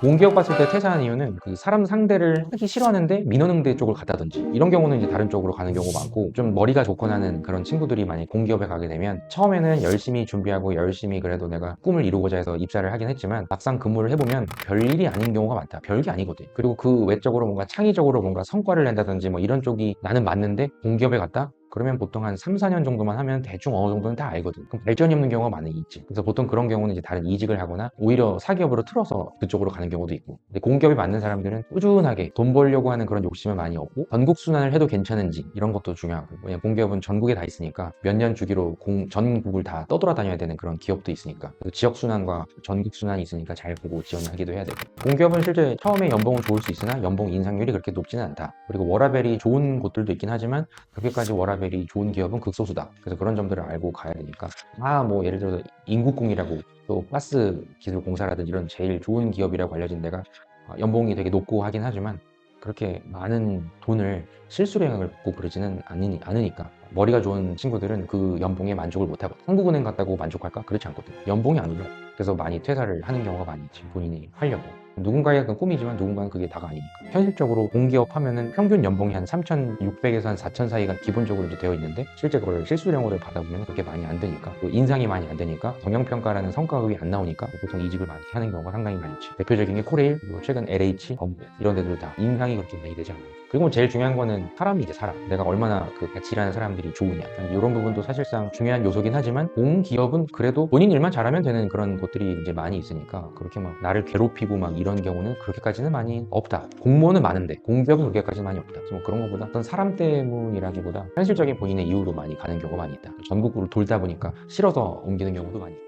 원기업 갔을 때 퇴사한 이유는 그 사람 상대를 하기 싫어하는데 민원응대 쪽을 갔다든지 이런 경우는 이제 다른 쪽으로 가는 경우가 많고 좀 머리가 좋거나 하는 그런 친구들이 많이 공기업에 가게 되면 처음에는 열심히 준비하고 열심히 그래도 내가 꿈을 이루고자 해서 입사를 하긴 했지만 막상 근무를 해보면 별일이 아닌 경우가 많다. 별게 아니거든. 그리고 그 외적으로 뭔가 창의적으로 뭔가 성과를 낸다든지 뭐 이런 쪽이 나는 맞는데 공기업에 갔다? 그러면 보통 한 3, 4년 정도만 하면 대충 어느 정도는 다 알거든. 그럼 발전이 없는 경우가 많이 있지. 그래서 보통 그런 경우는 이제 다른 이직을 하거나 오히려 사기업으로 틀어서 그쪽으로 가는 경우도 있고. 근데 공기업이 맞는 사람들은 꾸준하게 돈 벌려고 하는 그런 욕심은 많이 없고 전국 순환을 해도 괜찮은지 이런 것도 중요하고. 왜냐면 공기업은 전국에 다 있으니까 몇 년 주기로 공- 전국을 다 떠돌아다녀야 되는 그런 기업도 있으니까. 그 지역 순환과 전국 순환이 있으니까 잘 보고 지원하기도 해야 되고. 공기업은 실제 처음에 연봉은 좋을 수 있으나 연봉 인상률이 그렇게 높지는 않다. 그리고 워라벨이 좋은 곳들도 있긴 하지만 그렇게까지 워라벨 이 좋은 기업은 극소수다. 그래서 그런 점들을 알고 가야 되니까 아 뭐 예를 들어서 인국공이라고 또 가스 기술 공사라든지 이런 제일 좋은 기업이라고 알려진 데가 어, 연봉이 되게 높고 하긴 하지만 그렇게 많은 돈을 실수령을 받고 그러지는 않으니, 않으니까 머리가 좋은 친구들은 그 연봉에 만족을 못하고 한국은행 갔다고 만족할까? 그렇지 않거든 요연봉이 안 올라 그래서 많이 퇴사를 하는 경우가 많이 있지 본인이 하려고 누군가의 그 꿈이지만 누군가는 그게 다가 아니니까. 현실적으로 공기업 하면은 평균 연봉이 한 3,600에서 한 4,000 사이가 기본적으로 이제 되어 있는데 실제 그걸 실수령으로 받아보면 그렇게 많이 안 되니까 또 인상이 많이 안 되니까 경영평가라는 성과급이 안 나오니까 보통 이직을 많이 하는 경우가 상당히 많지. 대표적인 게 코레일 그리고 최근 LH 법무 이런 데들 다 인상이 그렇게 많이 되지 않아요. 그리고 제일 중요한 거는 사람이 이제 사람 내가 얼마나 그 일하는 사람들이 좋으냐. 이런 부분도 사실상 중요한 요소긴 하지만 공 기업은 그래도 본인 일만 잘하면 되는 그런 것들이 이제 많이 있으니까 그렇게 막 나를 괴롭히고 막 이런 경우는 그렇게까지는 많이 없다. 공무원은 많은데 공기업은 그렇게까지 많이 없다. 뭐 그런 것보다 어떤 사람 때문이라기보다 현실적인 본인의 이유로 많이 가는 경우가 많이 있다. 전국으로 돌다 보니까 싫어서 옮기는 경우도 많이 있다